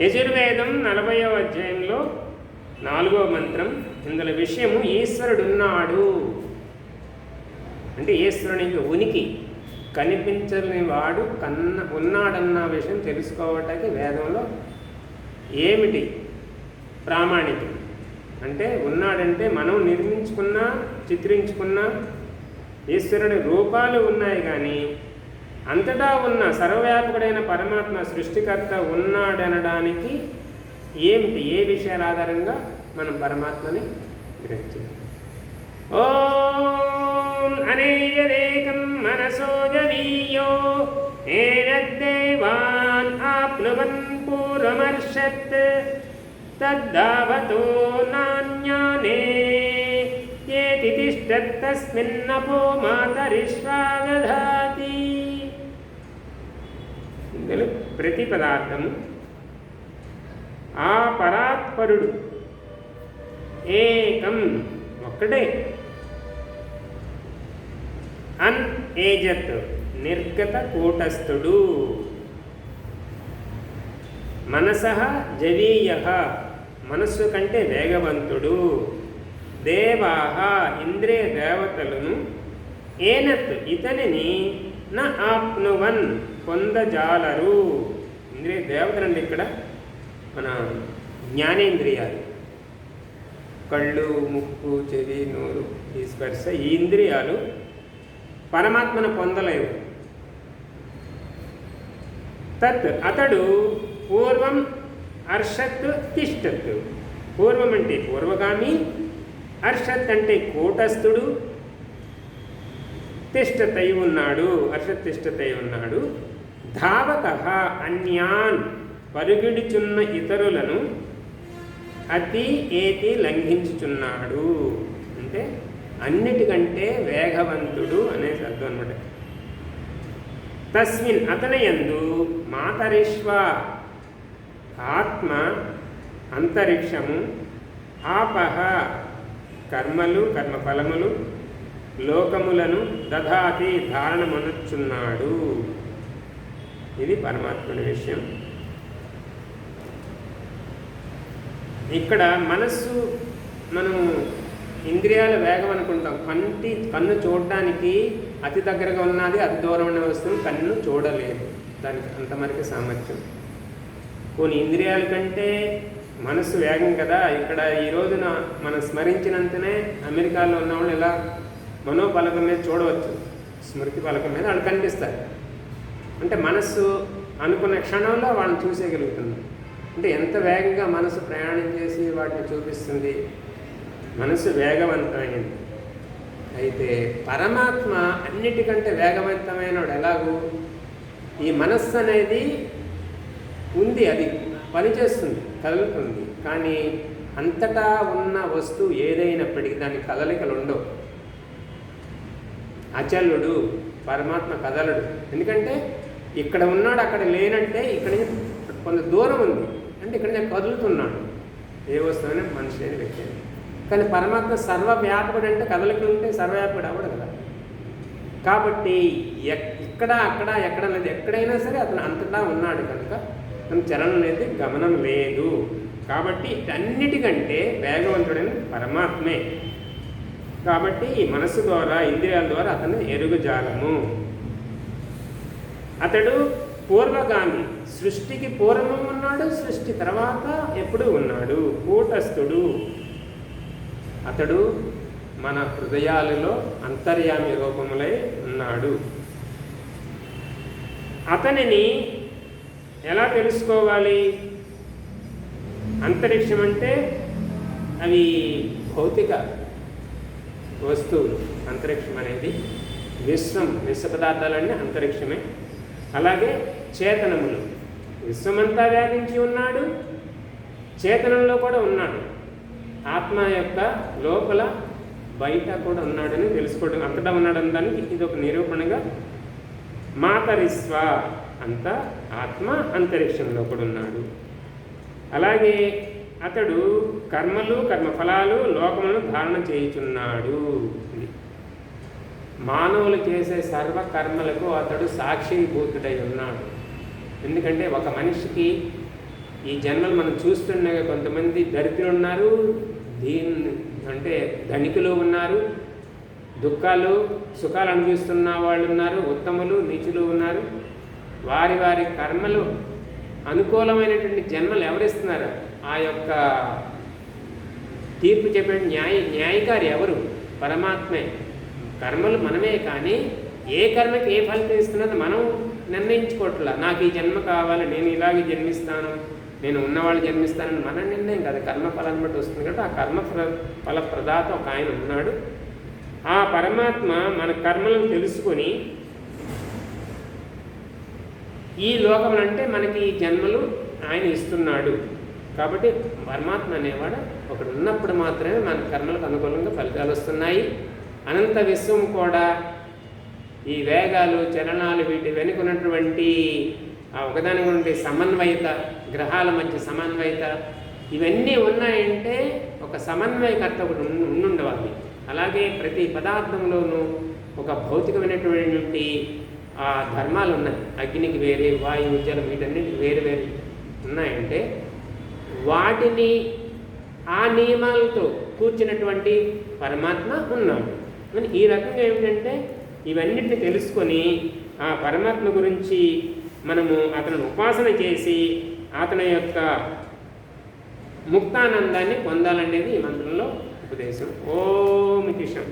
యజుర్వేదం నలభైవ అధ్యాయంలో నాలుగవ మంత్రం. ఇందులో విషయము ఈశ్వరుడున్నాడు. అంటే ఈశ్వరునికి ఉనికి కనిపించని వాడు కన్న ఉన్నాడన్న విషయం తెలుసుకోవటానికి వేదంలో ఏమిటి ప్రామాణికం? అంటే ఉన్నాడంటే మనం నిర్మించుకున్న చిత్రించుకున్న ఈశ్వరుని రూపాలు ఉన్నాయి కానీ అంతటా ఉన్న సర్వవ్యాపకుడైన పరమాత్మ సృష్టికర్త ఉన్నాడనడానికి ఏమిటి? ఏ విషయాల ఆధారంగా మనం పరమాత్మని గ్రహించాలి? ఓం అనేయదేకం మనసో జనీయో ఆప్నువన్ పూర్వమర్షత్ తద్దావతో నాన్యానే ఏతి తిష్టత్తస్మిన్నపో మాతరిష్వాగధాతి ఇందులో ప్రతి పదార్థము ఆ పరాత్పరుడు ఏకం ఒక్కడే. అన్ ఏజత్ నిర్గత కూటస్థుడు. మనస జవీయ మనస్సు కంటే వేగవంతుడు. దేవాహ ఇంద్రియ దేవతలను ఏనత్ ఇతనిని నా ఆప్నువన్. పొందజాలరు. ఇంద్రియ దేవతలండి ఇక్కడ. మన జ్ఞానేంద్రియాలు. కళ్ళు ముక్కు చెవి నోరు ఈ స్పర్శ ఈ ఇంద్రియాలు పరమాత్మను పొందలేవు. తత్ అతడు పూర్వం అర్షత్ తిష్టత్. పూర్వం అంటే పూర్వగామి అర్షత్ అంటే కూటస్థుడు తిష్టతై ఉన్నాడు అర్షత్ తిష్టతై ఉన్నాడు. ధావక అన్యాన్ పరుగిడుచున్న ఇతరులను అతి ఏతి లంఘించుచున్నాడు. అంటే అన్నిటికంటే వేగవంతుడు అనే శబ్దం అనమాట తస్మిన్ అతనయందు మాతరిష్వ ఆత్మ అంతరిక్షము ఆపహ కర్మలు కర్మఫలములు లోకములను దధాతి ధారణమనుచున్నాడు. ఇది పరమాత్ముని విషయం. ఇక్కడ మనస్సు మనం ఇంద్రియాల వేగం అనుకుంటాం. కంటి కన్ను చూడడానికి అతి దగ్గరగా ఉన్నది అతి దూరం ఉన్న వస్తువును కన్ను చూడలేదు. దానికి అంతవరకు సామర్థ్యం. కొన్ని ఇంద్రియాల కంటే మనస్సు వేగం కదా. ఇక్కడ ఈ రోజున మనం స్మరించినంతనే అమెరికాలో ఉన్న వాళ్ళు ఇలా మనోపలకం మీద చూడవచ్చు. స్మృతి పలకం మీద వాళ్ళు కనిపిస్తారు. అంటే మనస్సు అనుకున్న క్షణంలో వాళ్ళని చూసేయగలుగుతుంది అంటే ఎంత వేగంగా మనసు ప్రయాణం చేసి వాటిని చూపిస్తుంది? మనసు వేగవంతమైంది అయితే పరమాత్మ అన్నిటికంటే వేగవంతమైనడు ఎలాగూ? ఈ మనస్సు అనేది ఉంది అది పనిచేస్తుంది కదులుతుంది. కానీ అంతటా ఉన్న వస్తువు ఏదైనప్పటికీ దాని కదలికలు ఉండవు. అచలుడు పరమాత్మ కదలడు. ఎందుకంటే ఇక్కడ ఉన్నాడు అక్కడ లేనంటే ఇక్కడ కొంత దూరం ఉంది. అంటే ఇక్కడ నేను కదులుతున్నాడు. ఏ వస్తువునే మనిషి అని వ్యక్తి కానీ పరమాత్మ సర్వవ్యాపకుడు అంటే కదలికలు ఉంటే సర్వవ్యాపకుడు అవ్వడు కదా. కాబట్టి ఇక్కడ అక్కడ ఎక్కడ లేదు ఎక్కడైనా సరే అతను అంతటా ఉన్నాడు కనుక అతను చలనం అనేది గమనం లేదు. కాబట్టి అన్నిటికంటే వేగవంతుడైన పరమాత్మే. కాబట్టి ఈ మనసు ద్వారా ఇంద్రియాల ద్వారా అతను ఎరుగుజాలము. అతడు పూర్వగామి. సృష్టికి పూర్వం ఉన్నాడు సృష్టి తర్వాత ఎప్పుడు ఉన్నాడు? కూటస్థుడు. అతడు మన హృదయాలలో అంతర్యామి రూపములై ఉన్నాడు. అతనిని ఎలా తెలుసుకోవాలి? అంతరిక్షం అంటే అవి భౌతిక వస్తువులు. అంతరిక్షం అనేది విశ్వం విశ్వ పదార్థాలన్నీ అంతరిక్షమే. అలాగే చేతనములు. విశ్వమంతా వ్యాపించి ఉన్నాడు చేతనంలో కూడా ఉన్నాడు. ఆత్మ యొక్క లోపల బయట కూడా ఉన్నాడని తెలుసుకోవడం అంతటా ఉన్నాడని దానికి ఇది ఒక నిరూపణగా మాతరిస్వ అంతా ఆత్మ అంతరిక్షంలో కూడా ఉన్నాడు. అలాగే అతడు కర్మలు కర్మఫలాలు లోకములను ధారణ చేయుచున్నాడు. ఇది. మానవులు చేసే సర్వ కర్మలకు అతడు సాక్షిభూతుడై ఉన్నాడు. ఎందుకంటే ఒక మనిషికి ఈ జన్మలు మనం చూస్తుండగా కొంతమంది దరిద్రులు ఉన్నారు దీన్ అంటే ధనికులు ఉన్నారు దుఃఖాలు సుఖాలు అనుభవిస్తున్న వాళ్ళు ఉన్నారు ఉత్తములు నీచులు ఉన్నారు. వారి వారి కర్మలు అనుకూలమైనటువంటి జన్మలు ఎవరిస్తున్నారు? ఆ యొక్క తీర్పు చెప్పే న్యాయ న్యాయకారి ఎవరు? పరమాత్మే. కర్మలు మనమే కానీ ఏ కర్మకి ఏ ఫలితం ఇస్తున్నది మనం నిర్ణయించుకోవట్లా. నాకు ఈ జన్మ కావాలి నేను ఇలాగే జన్మిస్తాను నేను ఉన్నవాళ్ళు జన్మిస్తానని మన నిర్ణయం కాదు. కర్మ ఫలాన్ని బట్టి వస్తుంది కాబట్టి ఆ కర్మ ఫల ఫల ప్రదాత ఒక ఆయన ఉన్నాడు. ఆ పరమాత్మ మన కర్మలను తెలుసుకొని ఈ లోకం అంటే మనకి ఈ జన్మలు ఆయన ఇస్తున్నాడు. కాబట్టి పరమాత్మ అనేవాడు ఒకడు ఉన్నప్పుడు మాత్రమే మన కర్మలకు అనుకూలంగా ఫలితాలు వస్తున్నాయి. అనంత విశ్వం కూడా ఈ వేగాలు చలనాలు వీటి వెనుకున్నటువంటి ఆ ఒకదానికి సమన్వయత గ్రహాల మధ్య సమన్వయత ఇవన్నీ ఉన్నాయంటే ఒక సమన్వయకర్త ఒకటి ఉండి ఉండుండవాలి. అలాగే ప్రతి పదార్థంలోనూ ఒక భౌతికమైనటువంటి ఆ ధర్మాలు ఉన్నాయి అగ్నికి వేరే వాయువు జలం వీటన్నిటికి వేరు వేరు ఉన్నాయంటే వాటిని ఆ నియమాలతో కూర్చున్నటువంటి పరమాత్మ ఉన్నాడు. మరి ఈ రకంగా ఏమిటంటే ఇవన్నిటిని తెలుసుకొని ఆ పరమాత్మ గురించి మనము అతను ఉపాసన చేసి అతని యొక్క ముక్తానందాన్ని పొందాలనేది ఈ మంత్రంలో ఉపదేశం. ఓం కిషన్